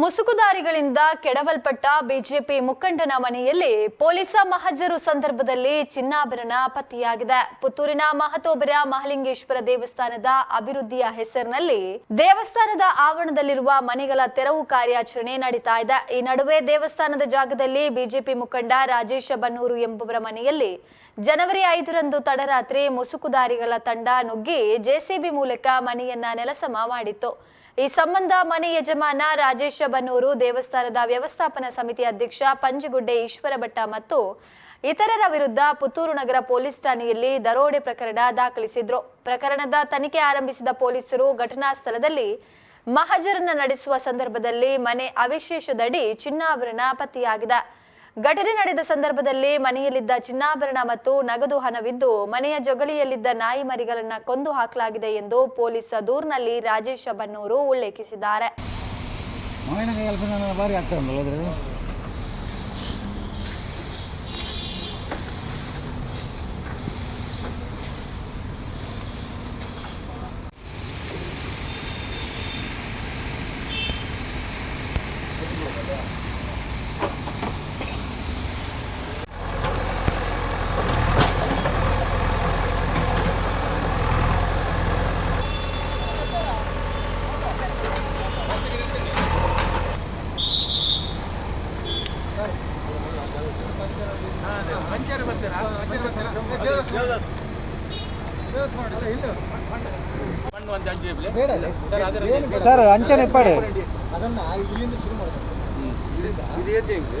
ಮುಸುಕುದಾರಿಗಳಿಂದ ಕೆಡವಲ್ಪಟ್ಟ BJP ಮುಖಂಡನ ಮನೆಯಲ್ಲಿ ಪೊಲೀಸ ಮಹಜರು ಸಂದರ್ಭದಲ್ಲಿ ಚಿನ್ನಾಭರಣ ಪತ್ತೆಯಾಗಿದೆ. ಪುತ್ತೂರಿನ ಮಹತೋಬರ ಮಹಲಿಂಗೇಶ್ವರ ದೇವಸ್ಥಾನದ ಅಭಿವೃದ್ಧಿಯ ಹೆಸರಿನಲ್ಲಿ ದೇವಸ್ಥಾನದ ಆವರಣದಲ್ಲಿರುವ ಮನೆಗಳ ತೆರವು ಕಾರ್ಯಾಚರಣೆ ನಡೀತಾ ಇದೆ. ಈ ನಡುವೆ ದೇವಸ್ಥಾನದ ಜಾಗದಲ್ಲಿ ಬಿಜೆಪಿ ಮುಖಂಡ ರಾಜೇಶ ಬನ್ನೂರು ಎಂಬುವರ ಮನೆಯಲ್ಲಿ ಜನವರಿ ಐದರಂದು ತಡರಾತ್ರಿ ಮುಸುಕುದಾರಿಗಳ ತಂಡ ನುಗ್ಗಿ ಜೆಸಿಬಿ ಮೂಲಕ ಮನೆಯನ್ನ ನೆಲಸಮ ಮಾಡಿತ್ತು. ಈ ಸಂಬಂಧ ಮನೆ ಯಜಮಾನ ರಾಜೇಶ ಬನ್ನೂರು ದೇವಸ್ಥಾನದ ವ್ಯವಸ್ಥಾಪನಾ ಸಮಿತಿ ಅಧ್ಯಕ್ಷ ಪಂಜಗುಡ್ಡೆ ಈಶ್ವರ ಭಟ್ಟ ಮತ್ತು ಇತರರ ವಿರುದ್ಧ ಪುತ್ತೂರು ನಗರ ಪೊಲೀಸ್ ಠಾಣೆಯಲ್ಲಿ ದರೋಡೆ ಪ್ರಕರಣ ದಾಖಲಿಸಿದ್ರು. ಪ್ರಕರಣದ ತನಿಖೆ ಆರಂಭಿಸಿದ ಪೊಲೀಸರು ಘಟನಾ ಸ್ಥಳದಲ್ಲಿ ಮಹಜರನ್ನ ನಡೆಸುವ ಸಂದರ್ಭದಲ್ಲಿ ಮನೆ ಅವಿಶೇಷದಡಿ ಚಿನ್ನಾಭರಣ ಪತ್ತೆಯಾಗಿದೆ. ಘಟನೆ ನಡೆದ ಸಂದರ್ಭದಲ್ಲಿ ಮನೆಯಲ್ಲಿದ್ದ ಚಿನ್ನಾಭರಣ ಮತ್ತು ನಗದು ಹಣವಿದ್ದು ಮನೆಯ ಜೊಗಲಿಯಲ್ಲಿದ್ದ ನಾಯಿ ಮರಿಗಳನ್ನ ಕೊಂದು ಹಾಕಲಾಗಿದೆ ಎಂದು ಪೊಲೀಸ್ ದೂರಿನಲ್ಲಿ ರಾಜೇಶ ಬನ್ನೂರು ಉಲ್ಲೇಖಿಸಿದ್ದಾರೆ. ಮಾವಿನ ಕೆಲಸ ನನ್ನ ಬಾರಿ ಆಗ್ತಾ ಉಂಟಲ್ಲ ಅದ್ರಲ್ಲಿ? ಸರ್ ಅಂಚನೆ ಪಡೆ. ಅದನ್ನ ಇಲ್ಲಿಂದ ಶುರು ಮಾಡ್ತಾರೆ ಇದು ಏತೆ ಹಿಂಗೆ